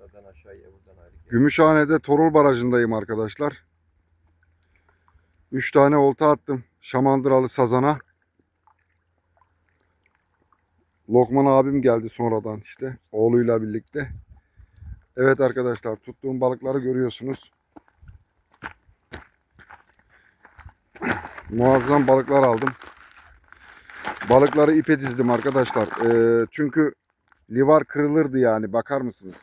Yukarıdan aşağıya buradan ayrı. Gümüşhane'de Torul Barajı'ndayım arkadaşlar. 3 tane olta attım. Şamandıralı sazana. Lokman abim geldi sonradan işte. Oğluyla birlikte. Evet arkadaşlar tuttuğum balıkları görüyorsunuz. Muazzam balıklar aldım. Balıkları ipe dizdim arkadaşlar. Ee, çünkü livar kırılırdı yani bakar mısınız?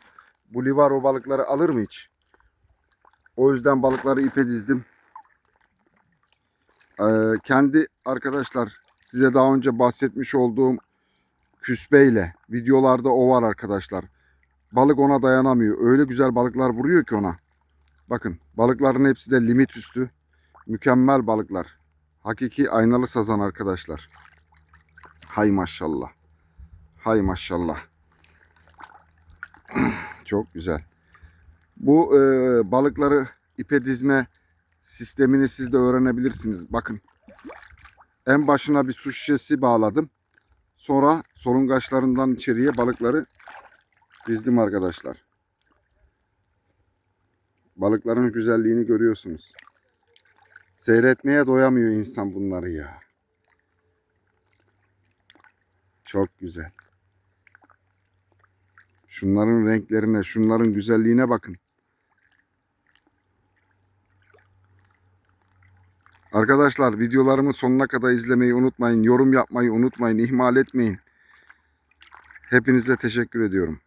Bu livar o balıkları alır mı hiç? O yüzden balıkları ipe dizdim. Ee, kendi arkadaşlar size daha önce bahsetmiş olduğum küspeyle videolarda o var arkadaşlar. Balık ona dayanamıyor. Öyle güzel balıklar vuruyor ki ona. Bakın balıkların hepsi de limit üstü. Mükemmel balıklar. Hakiki aynalı sazan arkadaşlar. Hay maşallah. Hay maşallah. Çok güzel. Bu e, balıkları ipe dizme sistemini siz de öğrenebilirsiniz. Bakın. En başına bir su şişesi bağladım. Sonra solungaçlarından içeriye balıkları dizdim arkadaşlar. Balıkların güzelliğini görüyorsunuz. Seyretmeye doyamıyor insan bunları ya. Çok güzel. Şunların renklerine, şunların güzelliğine bakın. Arkadaşlar videolarımı sonuna kadar izlemeyi unutmayın. Yorum yapmayı unutmayın. ihmal etmeyin. Hepinize teşekkür ediyorum.